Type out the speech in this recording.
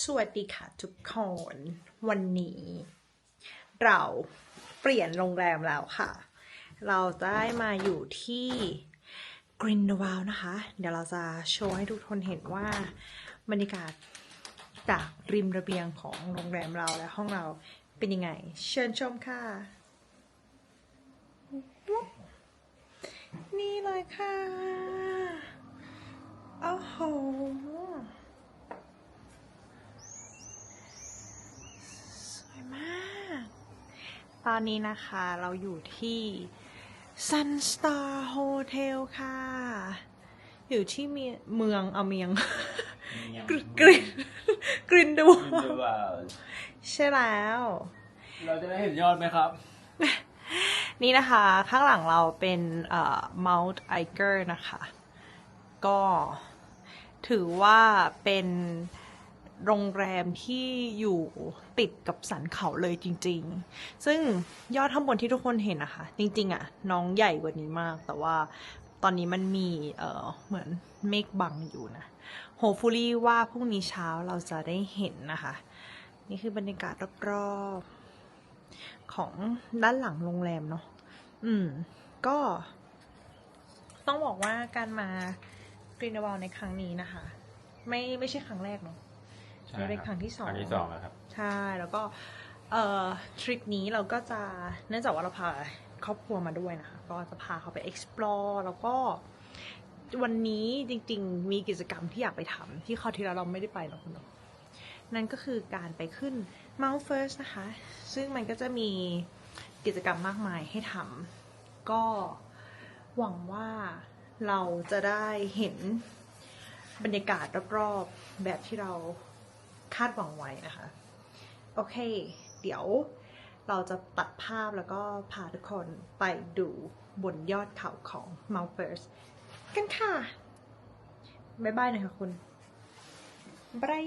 สวัสดีค่ะทุกคน วันนี้ เราเปลี่ยนโรงแรมแล้วค่ะ เราได้มาอยู่ที่กรินดวาลนะคะ เดี๋ยวเราจะโชว์ให้ทุกคนเห็นว่าบรรยากาศจากริมระเบียงของโรงแรมเราและห้องเราเป็นยังไง เชิญชมค่ะ นี่เลยค่ะ โอ้โห สวยมาก ตอนนี้นะคะเราอยู่ที่ Sun Star Hotel ค่ะ อยู่ที่เมียเมืองเอาเมียง กริกรินกรินดูดูว่าใช่แล้ว เราจะได้เห็นยอดไหมครับ นี่นะคะ ข้างหลังเราเป็นเอ่อ Mount Iger นะคะ ก็ถือว่าเป็น โรงแรมที่อยู่ติดกับสันเขาเลยจริง ๆ ซึ่งยอดข้างบนที่ทุกคนเห็นนะคะจริง ๆอะน้องใหญ่กว่านี้มาก แต่ว่าตอนนี้มันมีเออเหมือนเมฆบังอยู่นะ hopefully ว่าพรุ่งนี้เช้าเราจะได้เห็นนะคะ นี่คือบรรยากาศรอบๆของด้านหลังโรงแรมเนาะอืม ก็ ต้องบอกว่าการมากรีนวอลในครั้งนี้นะคะ ไม่ไม่ใช่ครั้งแรกเนาะ นี่เป็นครั้งที่สองครั้งที่สองแล้วครับใช่แล้วก็เอ่อทริปนี้เราก็จะเนื่องจากว่าเราพาครอบครัวมาด้วยนะคะก็จะพาเขาไป explore แล้วก็วันนี้จริง ๆ มีกิจกรรมที่อยากไปทำที่คราวที่แล้วเราไม่ได้ไปหรอกคุณเนาะนั่นก็คือการไปขึ้น Mount First นะคะ ซึ่งมันก็จะมีกิจกรรมมากมายให้ทำก็หวังว่าเราจะได้เห็นบรรยากาศรอบๆแบบที่เราคาดหวังไว้นะคะ โอเค เดี๋ยวเราจะตัดภาพแล้วก็พาทุกคนไปดูบนยอดเขาของ Mount First กันค่ะ บ๊ายบายหน่อยค่ะคุณบาย